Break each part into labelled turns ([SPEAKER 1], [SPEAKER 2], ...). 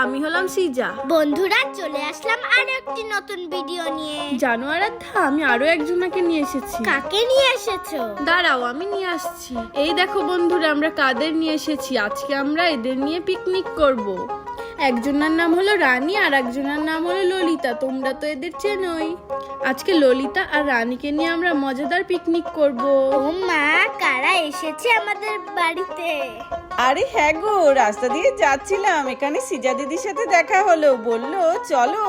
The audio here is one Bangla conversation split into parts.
[SPEAKER 1] আমি হলাম সিজা।
[SPEAKER 2] বন্ধুরা চলে আসলাম আর একটি নতুন ভিডিও নিয়ে।
[SPEAKER 1] জানো আরাধ্যা আমি আরও একজনাকে নিয়ে এসেছি।
[SPEAKER 2] কাকে নিয়ে এসেছ?
[SPEAKER 1] দাঁড়াও আমি নিয়ে আসছি। এই দেখো বন্ধুরা আমরা কাদের নিয়ে এসেছি? আজকে আমরা এদের নিয়ে পিকনিক করব। একজনের নাম হলো রানী আর একজনের নাম হলো ললিতা। তোমরা তো এদের চেনোই। আজকে ললিতা আর রানীকে নিয়ে আমরা মজাদার পিকনিক করব।
[SPEAKER 2] ও মা কারা এসেছে আমাদের বাড়িতে?
[SPEAKER 3] আরে হ্যাঁ গো রাস্তা দিয়ে যাচ্ছিলাম। এখানে সিজা দিদির সাথে দেখা হলো। বলল চলো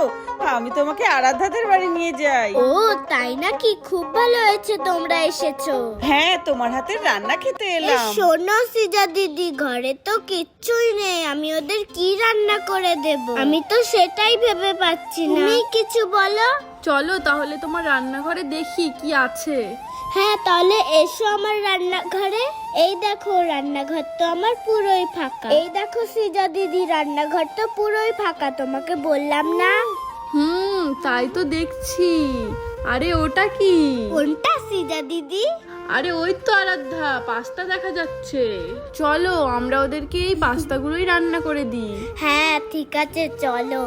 [SPEAKER 3] আমি তোমাকে আরাধ্যাদের বাড়ি নিয়ে যাই।
[SPEAKER 2] ও তাই নাকি? খুব ভালো হয়েছে তোমরা এসেছ।
[SPEAKER 3] হ্যাঁ তোমার হাতের রান্না খেতে
[SPEAKER 2] এই
[SPEAKER 3] এলাম।
[SPEAKER 2] শোনো সিজা দিদি ঘরে তো কিচ্ছুই নেই। আমি ওদের কি রান্না করে দেব? আমি তো সেটাই ভেবে পাচ্ছি না। তুমি কিছু বলো?
[SPEAKER 1] চলো তাহলে তোমার রান্নাঘরে দেখি কি আছে।
[SPEAKER 2] হ্যাঁ তাহলে এসো আমার রান্নাঘরে। এই দেখো রান্নাঘর তো আমার পুরোই ফাঁকা। এই দেখো সিজা দিদি রান্নাঘর তো পুরোই ফাঁকা তোমাকে বললাম না?
[SPEAKER 1] হুম তাই তো দেখছি। আরে ওটা কি?
[SPEAKER 2] কোনটা সিজা দিদি?
[SPEAKER 1] আরে ওই তো আরাধ্যা পাস্তা দেখা যাচ্ছে। চলো আমরা ওদেরকে এই পাস্তাগুলোই রান্না করে দিই।
[SPEAKER 2] হ্যাঁ ঠিক আছে চলো।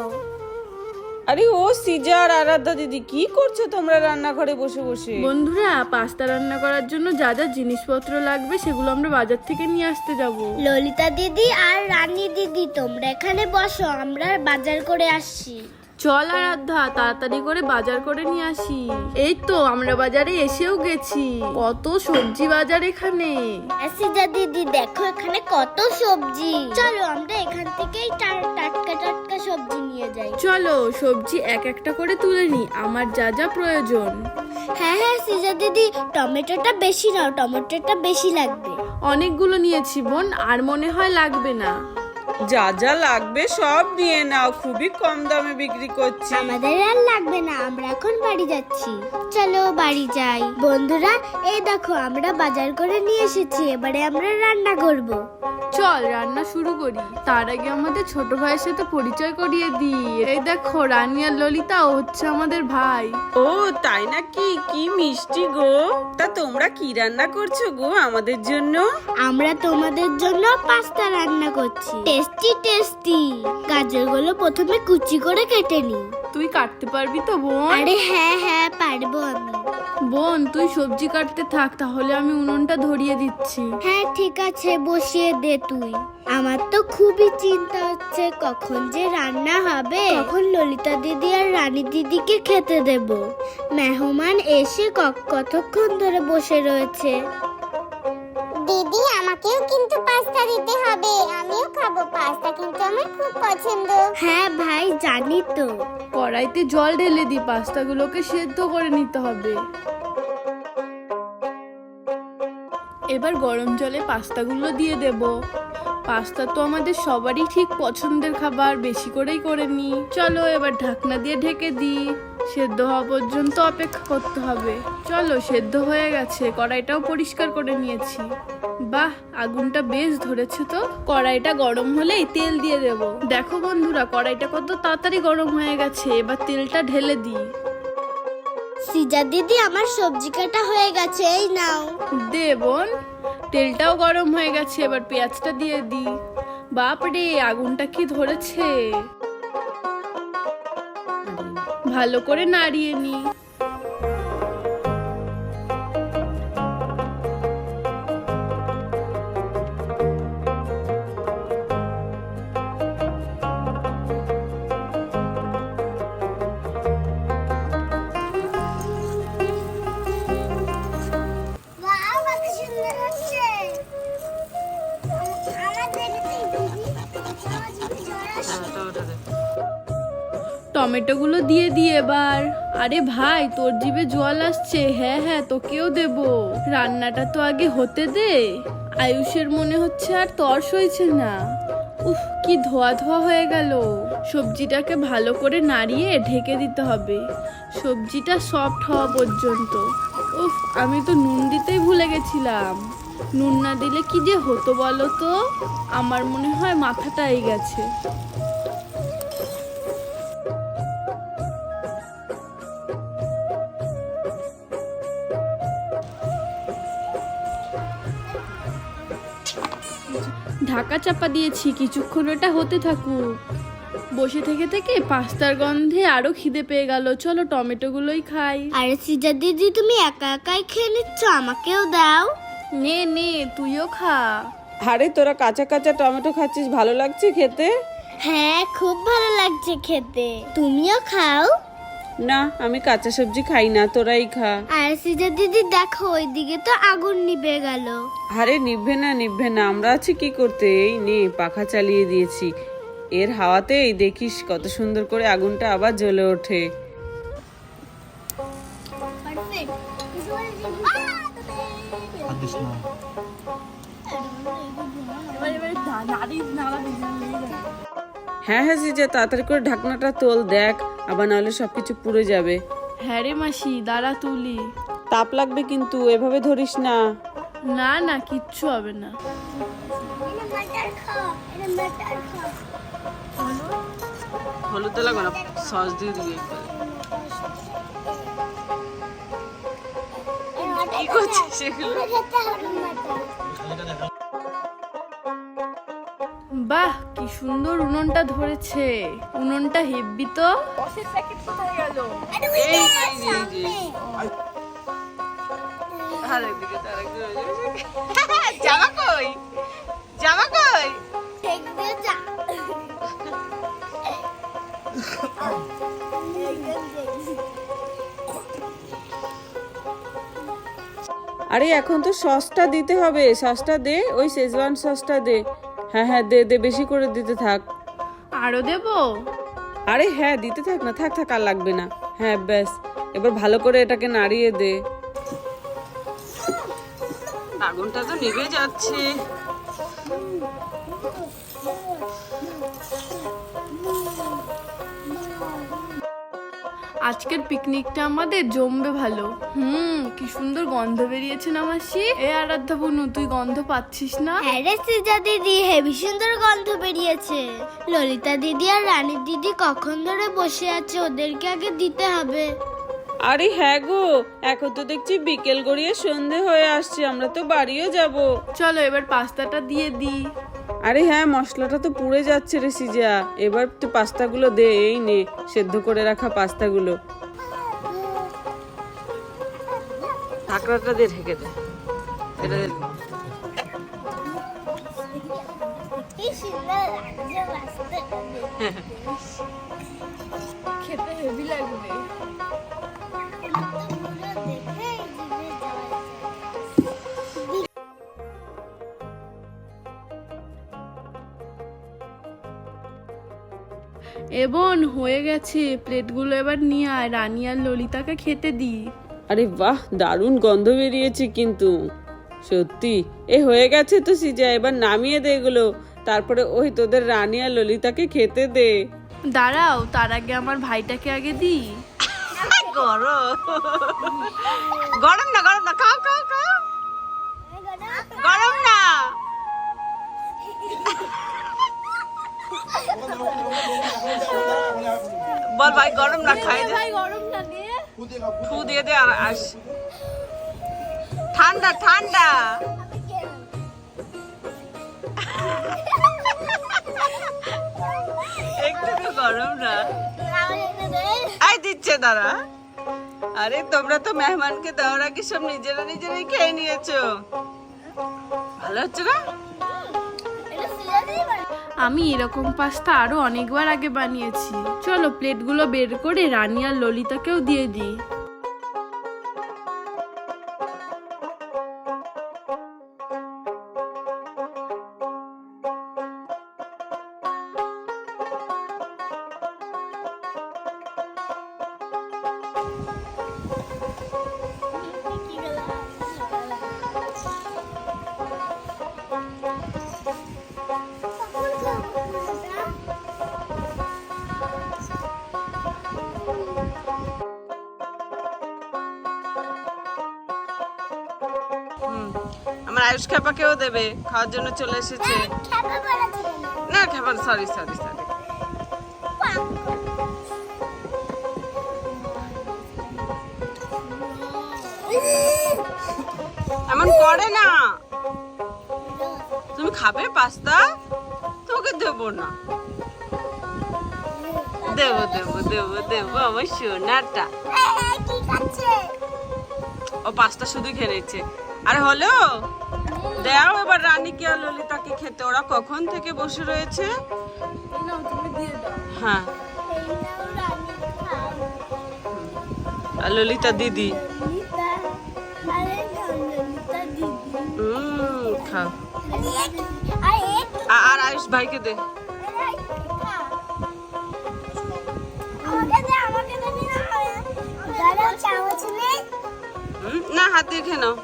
[SPEAKER 3] আরে ও সিজার আর আরাধ্যা দিদি কি করছ তোমরা রান্নাঘরে বসে বসে?
[SPEAKER 1] বন্ধুরা পাস্তা রান্না করার জন্য যা যা জিনিসপত্র লাগবে সেগুলো আমরা বাজার থেকে নিয়ে আসতে যাব।
[SPEAKER 2] ললিতা দিদি আর রানী দিদি তোমরা এখানে বসো আমরা বাজার করে আসছি।
[SPEAKER 1] চল আরাধ্যা তাড়াতাড়ি করে বাজার করে নিয়ে আসি। এই তো আমরা বাজারে এসেও গেছি। কত সবজি বাজার এখানে।
[SPEAKER 2] দিদি দেখো এখানে কত সবজি। চলো আমরা এখান থেকেই টা- টাটকা টাটকা সবজি নিয়ে যাই।
[SPEAKER 1] চলো সবজি এক একটা করে তুলে নি আমার যা যা প্রয়োজন।
[SPEAKER 2] হ্যাঁ হ্যাঁ সিজা দিদি টমেটোটা বেশি নাও টমেটোটা বেশি লাগবে।
[SPEAKER 1] অনেকগুলো নিয়েছি বোন আর মনে হয় লাগবে না।
[SPEAKER 3] যা যা লাগবে সব নিয়ে নাও, খুবই কম দামে বিক্রি করছি।
[SPEAKER 2] আমাদের আর লাগবে না, আমরা এখন বাড়ি যাচ্ছি। চলো বাড়ি যাই। বন্ধুরা, এই দেখো, আমরা বাজার করে নিয়ে এসেছি, এবারে আমরা রান্না করব।
[SPEAKER 1] চল রান্না শুরু করি। তার আগে আমাদের ছোট ভাইয়ের সাথে পরিচয় করিয়ে দিই। এই দেখো রানী আর ললিতা ও হচ্ছে আমাদের ভাই।
[SPEAKER 3] ও তাই নাকি? কি মিষ্টি গো। তা তোমরা কি রান্না করছ গো আমাদের জন্য?
[SPEAKER 2] আমরা তোমাদের জন্য পাস্তা রান্না করছি। Tasty tasty. গাজরগুলো প্রথমে কুচি করে কেটে নি
[SPEAKER 1] তুই কাটতে পারবি তো বোন?
[SPEAKER 2] আরে হ্যাঁ হ্যাঁ পারব আমি।
[SPEAKER 1] বোন, তুই সবজি কাটতে থাক, তাহলে আমি উনুনটা ধরিয়ে দিচ্ছি।
[SPEAKER 2] হ্যাঁ ঠিক আছে, বসিয়ে দে তুই। আমার তো খুবই চিন্তা হচ্ছে কখন যে রান্না হবে। কখন ললিতা দিদি আর রানী দিদিকে খেতে দেব। মেহমান এসে কতক্ষণ ধরে বসে রয়েছে।
[SPEAKER 4] দিদি আমাকেও কিন্তু পাস্তা দিতে হবে। আমিও খাব পাস্তা কিন্তু আমার খুব পছন্দ।
[SPEAKER 2] হ্যাঁ ভাই জানি তো।
[SPEAKER 1] কড়াইতে জল ঢেলে দি পাস্তাগুলোকে সেদ্ধ করে নিতে হবে। এবার গরম জলে পাস্তাগুলো দিয়ে দেব। পাস্তা তো আমাদের সবারই ঠিক পছন্দের খাবার বেশি করেই করে নি চলো এবার ঢাকনা দিয়ে ঢেকে দিই। সেদ্ধ হওয়া পর্যন্ত অপেক্ষা করতে হবে। চলো সেদ্ধ হয়ে গেছে কড়াইটাও পরিষ্কার করে নিয়েছি। বাহ আগুনটা বেশ ধরেছে তো। কড়াইটা গরম হলেই তেল দিয়ে দেব। দেখো বন্ধুরা কড়াইটা কত তাড়াতাড়ি গরম হয়ে গেছে। এবার তেলটা ঢেলে দিই।
[SPEAKER 2] সিজা দিদি আমার সবজি কাটা হয়ে গেছে এই নাও।
[SPEAKER 1] দে বোন তেলটাও গরম হয়ে গেছে এবার পেঁয়াজটা দিয়ে দি বাপরে আগুনটা কি ধরেছে? ভালো করে নাড়িয়ে নি টমেটোগুলো দিয়ে দি এবার। আরে ভাই, তোর জিভে জল আসছে। হ্যাঁ হ্যাঁ তোকেও দেব। রান্নাটা তো আগে হতে দে। আয়ুষের মনে হচ্ছে আর তর্স হয়েছে না। উফ, কি ধোয়া ধোয়া হয়ে গেল। সবজিটাকে ভালো করে নাড়িয়ে ঢেকে দিতে হবে। সবজিটা সফট হওয়া পর্যন্ত। উফ, আমি তো নুন দিতেই ভুলে গেছিলাম। নুন না দিলে কি যে হতো বলো তো? আমার মনে হয় মাথাটাই গেছে। ঢাকা চাপা দিয়েছি কিছুক্ষণ ওটা হতে থাকুক। বসে থেকে থেকে পাস্তার গন্ধে আরও খিদে পেয়ে গেল। চলো টমেটো গুলোই খাই।
[SPEAKER 2] আরে সিজা দিদি তুমি একা একাই খেয়ে নিচ্ছ? আমাকেও দাও।
[SPEAKER 1] নে নে তুইও খা।
[SPEAKER 3] আরে তোরা কাঁচা কাঁচা টমেটো খাচ্ছিস ভালো লাগছে খেতে?
[SPEAKER 2] হ্যাঁ খুব ভালো লাগছে খেতে। তুমিও খাও।
[SPEAKER 3] না আমি কাঁচা সবজি খাই না তোরাই খা।
[SPEAKER 2] আর সিজা দিদি দেখো ওইদিকে তো আগুন নিভে গেল।
[SPEAKER 3] আরে নিভবে না নিভবে না আমরা আছি কি করতে? এই নে পাখা চালিয়ে দিয়েছি। এর হাওয়াতেই দেখিস কত সুন্দর করে আগুনটা আবার জ্বলে ওঠে। হ্যাঁ হ্যাঁ সিজে তাড়াতাড়ি করে ঢাকনাটা তোল দেখ। আবার নাহলে সবকিছু পুড়ে যাবে।
[SPEAKER 1] হ্যাঁ রে মাসি দাঁড়া তুলি।
[SPEAKER 3] তাপ লাগবে কিন্তু এভাবে ধরিস না।
[SPEAKER 1] না না কিচ্ছু হবে না।
[SPEAKER 3] হলুদ লাগবে না? সস দিয়ে দিয়ে কি করছিস সেগুলো
[SPEAKER 1] বাহ কি সুন্দর উনুনটা ধরেছে। উনুনটা হেব্বি তো।
[SPEAKER 3] জামা কই? জামা কই? আরে এখন তো সসটা দিতে হবে। সসটা দে ওই শেজওয়ান সসটা দে। হ্যাঁ হ্যাঁ দে দে বেশি করে দিতে থাক।
[SPEAKER 1] আরও দেব?
[SPEAKER 3] আরে হ্যাঁ দিতে থাক না থাক থাক আর লাগবে না। হ্যাঁ ব্যাস এবার ভালো করে এটাকে নাড়িয়ে দে। আগুনটা তো নিভে যাচ্ছে।
[SPEAKER 1] আজকের পিকনিকটা আমাদের জমবে ভালো। হুম কি সুন্দর গন্ধ বেরিয়েছে না মাসি? এ আরাধ্যা বুনু তুই গন্ধ পাচ্ছিস না?
[SPEAKER 2] হ্যাঁ সিজা দিদি হেভি সুন্দর গন্ধ বেরিয়েছে। ললিতা দিদি আর রানী দিদি কখন ধরে বসে আছে ওদেরকে আগে দিতে হবে।
[SPEAKER 3] আরে হ্যাঁ গো এখন তো দেখছি বিকেল গড়িয়ে সন্ধে হয়ে আসছে আমরা তো বাড়িও যাব।
[SPEAKER 1] চলো এবার পাস্তাটা দিয়ে দিই।
[SPEAKER 3] আরে হ্যাঁ মশলাটা তো পুড়ে যাচ্ছে রে সিজা। এবার তো পাস্তাগুলো দে এই নে সেদ্ধ করে রাখা পাস্তাগুলো। ঢাকনাটা দিয়ে ঢেকে দে। এটা দে।
[SPEAKER 1] খেতে হেভি লাগবে। এবং হয়ে গেছে। প্লেটগুলো এবার নিয়ে আয়। রানী আর ললিতাকে খেতে দিই
[SPEAKER 3] আরে বাহ দারুণ গন্ধ বেরিয়েছে কিন্তু। সত্যি এ হয়ে গেছে তো সিজা এবার নামিয়ে দে এগুলো। তারপরে ওই তোদের রানী আর ললিতাকে খেতে দে।
[SPEAKER 1] দাঁড়াও তার আগে আমার ভাইটাকে আগে দিই
[SPEAKER 3] গরম। আস। ঠান্ডা ঠান্ডা। একটু তো গরম না। আই দিচ্ছে, দাঁড়া। আরে, তোমরা তো মেহমানকে দেওয়ার আগে সব নিজেরা নিজেরাই খেয়ে নিয়েছো। ভালো হচ্ছে না?
[SPEAKER 1] আমি এরকম পাস্তা আরও অনেকবার আগে বানিয়েছি। চলো, প্লেটগুলো বের করে রানী আর ললিতাকেও দিয়ে দিই।
[SPEAKER 3] আয়ুষ খাপাকেও দেবে খাওয়ার জন্য চলে এসেছে না খাবার সরি সরি সরি এমন করে না। তুমি খাবে পাস্তা? তোমাকে দেবো না। দেবো দেবো দেবো দেবো আমার সোনাটা। ও পাস্তা শুধু খেয়ে নিচ্ছে। আরে হলো? দাও এবার রানীকে আর ললিতাকে খেতে। ওরা কখন থেকে বসে রয়েছে? হ্যাঁ। আর ললিতা দিদি? হুম খাও আর আয়ুষ ভাইকে দে। না হাত দিয়ে খেয়ে নাও।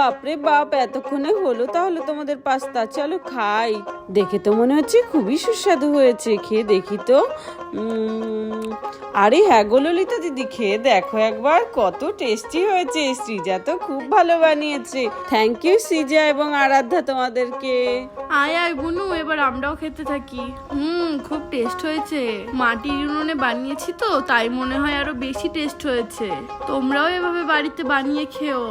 [SPEAKER 3] বাপরে বাপ, এতক্ষণে হলো তাহলে তোমাদের পাস্তা। চলো খাই। দেখে তো মনে হচ্ছে খুবই সুস্বাদু হয়েছে। খেয়ে দেখি তো। আরে হ্যাঁ গো ললিতা দিদি, খেয়ে দেখো একবার কত টেস্টি হয়েছে। সৃজা তো খুব ভালো বানিয়েছে। থ্যাংক ইউ সৃজা এবং আরাধ্যা তোমাদেরকে।
[SPEAKER 1] আয় আয় বুনু, এবার আমরাও খেতে থাকি। হুম, খুব টেস্ট হয়েছে। মাটির উনুনে বানিয়েছি তো, তাই মনে হয় আরও বেশি টেস্ট হয়েছে। তোমরাও এভাবে বাড়িতে বানিয়ে খেও।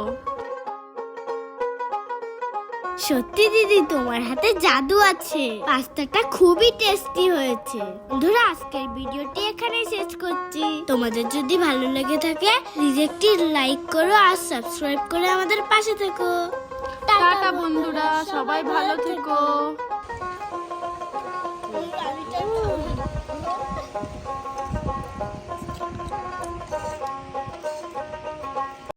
[SPEAKER 2] সত্যি দিদি তোমার হাতে জাদু আছে। পাস্তাটা খুবই টেস্টি হয়েছে। বন্ধুরা আজকের ভিডিওটি এখানে শেষ করছি। তোমাদের যদি ভালো লেগে থাকে প্লিজ একটি লাইক করো আর সাবস্ক্রাইব করে আমাদের পাশে থেকো।
[SPEAKER 1] টাটা বন্ধুরা সবাই ভালো থেকো।